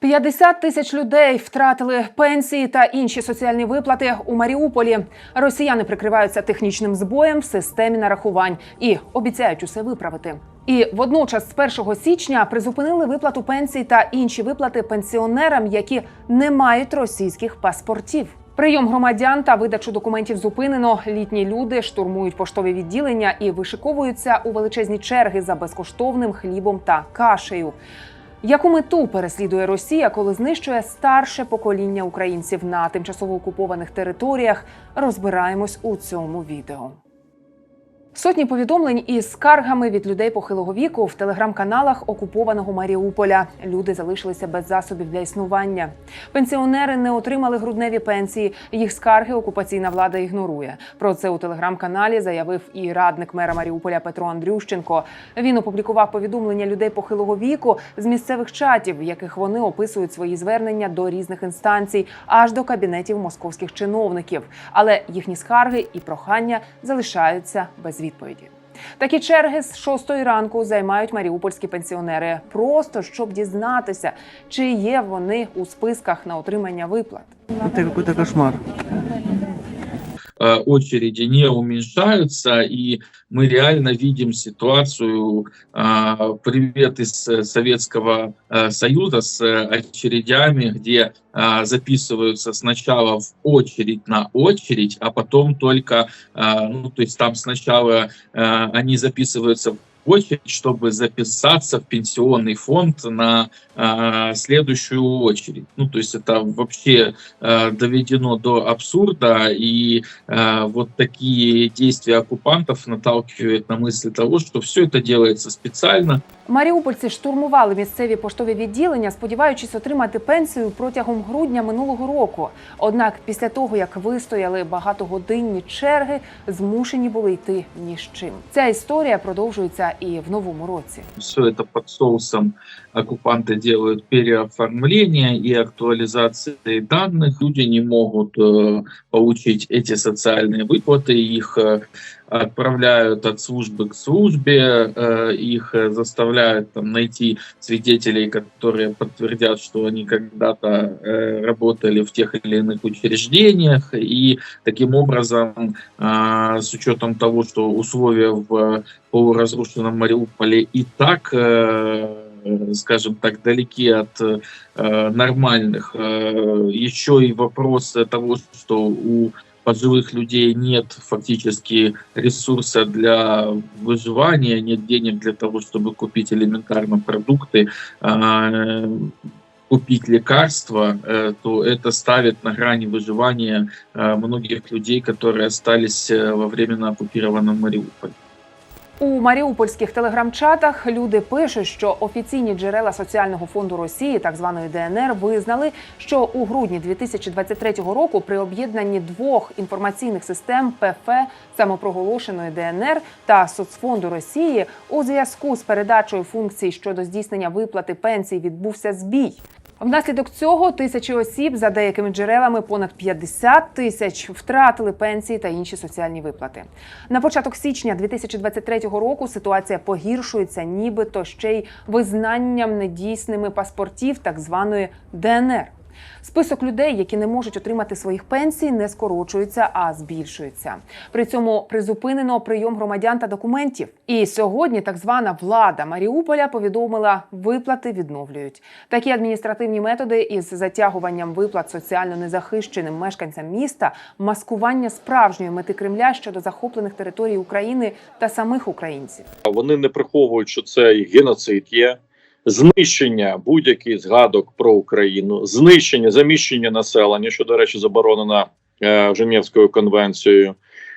50 тисяч людей втратили пенсії та інші соціальні виплати у Маріуполі. Росіяни прикриваються технічним збоєм в системі нарахувань і обіцяють усе виправити. І водночас, з 1 січня, призупинили виплату пенсій та інші виплати пенсіонерам, які не мають російських паспортів. Прийом громадян та видачу документів зупинено. Літні люди штурмують поштові відділення і вишиковуються у величезні черги за безкоштовним хлібом та кашею. Яку мету переслідує Росія, коли знищує старше покоління українців на тимчасово окупованих територіях? Розбираємось у цьому відео. Сотні повідомлень із скаргами від людей похилого віку в телеграм-каналах окупованого Маріуполя. Люди залишилися без засобів для існування. Пенсіонери не отримали грудневі пенсії. Їх скарги окупаційна влада ігнорує. Про це у телеграм-каналі заявив і радник мера Маріуполя Петро Андрющенко. Він опублікував повідомлення людей похилого віку з місцевих чатів, в яких вони описують свої звернення до різних інстанцій, аж до кабінетів московських чиновників. Але їхні скарги і прохання залишаються без. Такі черги з шостої ранку займають маріупольські пенсіонери, просто щоб дізнатися, чи є вони у списках на отримання виплат. Це какой-то кошмар. Э, очереди не уменьшаются, и мы реально видим ситуацию а, привет из э, Советского э, Союза с очередями, где а, записываются сначала в очередь на очередь, а потом только, а, ну, то есть там сначала они записываются в очередь, чтобы записаться в пенсионный фонд на а, следующую очередь. Ну, то есть это вообще а, доведено до абсурда, и а, вот такие действия оккупантов наталкивают на мысль того, что все это делается специально, Маріупольці штурмували місцеві поштові відділення, сподіваючись отримати пенсію протягом грудня минулого року. Однак, після того як вистояли багатогодинні черги, змушені були йти ні з чим. Ця історія продовжується И в новом уроке. Все это под соусом оккупанты делают переоформление и актуалізації данных. Люди не можуть э, отримати ці соціальні виплати, їх э, отправляют от службы к службе, э, их э, заставляют там, найти свидетелей, которые подтвердят, что они когда-то э, работали в тех или иных учреждениях, и таким образом, с учетом того, что условия в полуразрушенном Мариуполе и так, скажем так, далеки от э, нормальных. Э, еще и вопрос того, что у пожилых людей нет фактически ресурса для выживания, нет денег для того, чтобы купить элементарно продукты, э, купить лекарства, э, то это ставит на грани выживания э, многих людей, которые остались э, во временно оккупированном Мариуполе. У маріупольських телеграм-чатах люди пишуть, що офіційні джерела соціального фонду Росії, так званої ДНР, визнали, що у грудні 2023 року при об'єднанні двох інформаційних систем ПФ самопроголошеної ДНР та соцфонду Росії у зв'язку з передачею функцій щодо здійснення виплати пенсій відбувся збій. Внаслідок цього тисячі осіб, за деякими джерелами, понад 50 тисяч втратили пенсії та інші соціальні виплати. На початок січня 2023 року ситуація погіршується, нібито ще й визнанням недійсними паспортів так званої ДНР. Список людей, які не можуть отримати своїх пенсій, не скорочується, а збільшується. При цьому призупинено прийом громадян та документів. І сьогодні так звана влада Маріуполя повідомила, виплати відновлюють. Такі адміністративні методи із затягуванням виплат соціально незахищеним мешканцям міста, маскування справжньої мети Кремля щодо захоплених територій України та самих українців. Вони не приховують, що це геноцид є, знищення будь-яких згадок про Україну, знищення, заміщення населення, що, до речі, заборонено е, Женевською конвенцією,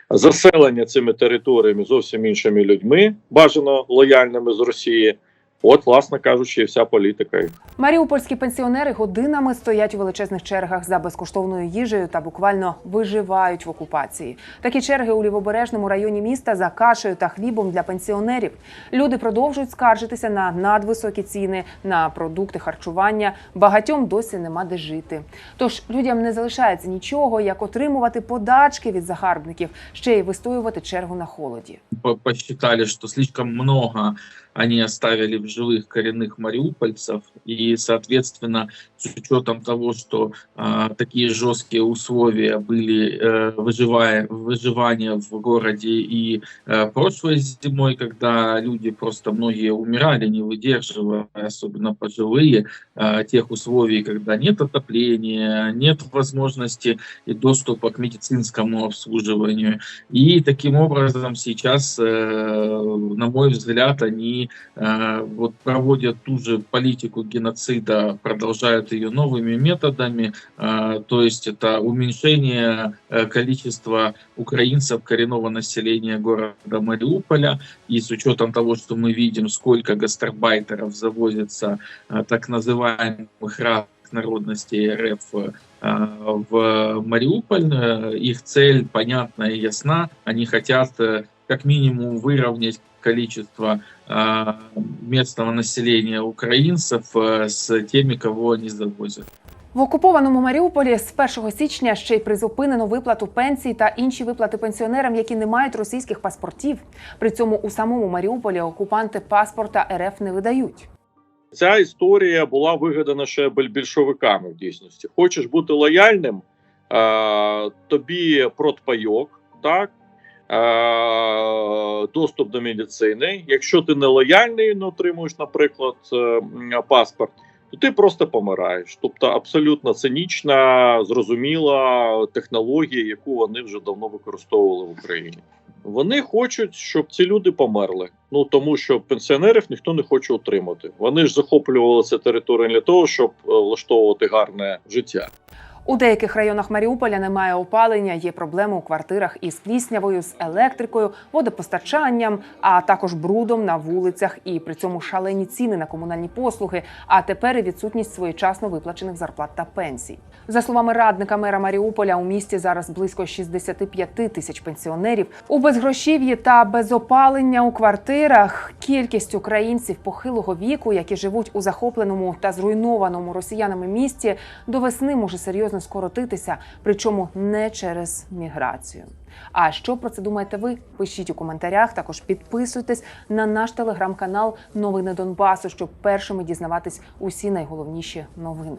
заселення цими територіями зовсім іншими людьми, бажано лояльними з Росії. От, власне кажучи, вся політика. Маріупольські пенсіонери годинами стоять у величезних чергах за безкоштовною їжею та буквально виживають в окупації. Такі черги у лівобережному районі міста за кашею та хлібом для пенсіонерів. Люди продовжують скаржитися на надвисокі ціни на продукти харчування. Багатьом досі нема де жити. Тож людям не залишається нічого, як отримувати подачки від загарбників, ще й вистоювати чергу на холоді. по- посчитали, что слишком много они оставили в живых коренных мариупольцев. И, соответственно, с учетом того, что а, такие жесткие условия были э, выживая, выживания в городе и э, прошлой зимой, когда люди просто многие умирали, не выдерживая, особенно пожилые, э, тех условий, когда нет отопления, нет возможности и доступа к медицинскому обслуживанию. И таким образом сейчас, э, на мой взгляд, они э, вот проводят ту же политику геноцида, продолжают ее новыми методами, э, то есть это уменьшение э, количества украинцев коренного населения города Мариуполя, и с учетом того, что мы видим, сколько гастарбайтеров завозится э, так называемых разных народностей РФ э, в Мариуполь, э, их цель понятна и ясна, они хотят как минимум выровнять количество местного населения украинцев э, с теми, кого они завозят. В окупованому Маріуполі з 1 січня ще й призупинено виплату пенсій та інші виплати пенсіонерам, які не мають російських паспортів. При цьому у самому Маріуполі окупанти паспорта РФ не видають. Ця історія була вигадана ще більшовиками в дійсності. Хочеш бути лояльним, тобі протпайок, так. Е, доступ до медицини. Якщо ти не лояльний, не отримуєш, наприклад, е, паспорт, то ти просто помираєш. Тобто абсолютно цинічна, зрозуміла технологія, яку вони вже давно використовували в Україні. Вони хочуть, щоб ці люди померли. Ну тому що пенсіонерів ніхто не хоче утримати. Вони ж захоплювали це територію не для того, щоб е, влаштовувати гарне життя. У деяких районах Маріуполя немає опалення, є проблеми у квартирах із пліснявою, з електрикою, водопостачанням, а також брудом на вулицях, і при цьому шалені ціни на комунальні послуги, а тепер і відсутність своєчасно виплачених зарплат та пенсій. За словами радника мера Маріуполя, у місті зараз близько 65 тисяч пенсіонерів. У безгрошів'ї та без опалення у квартирах кількість українців похилого віку, які живуть у захопленому та зруйнованому росіянами місті, до весни може серйозно скоротитися, причому не через міграцію. А що про це думаєте ви? Пишіть у коментарях. Також підписуйтесь на наш телеграм-канал Новини Донбасу, щоб першими дізнаватись усі найголовніші новини.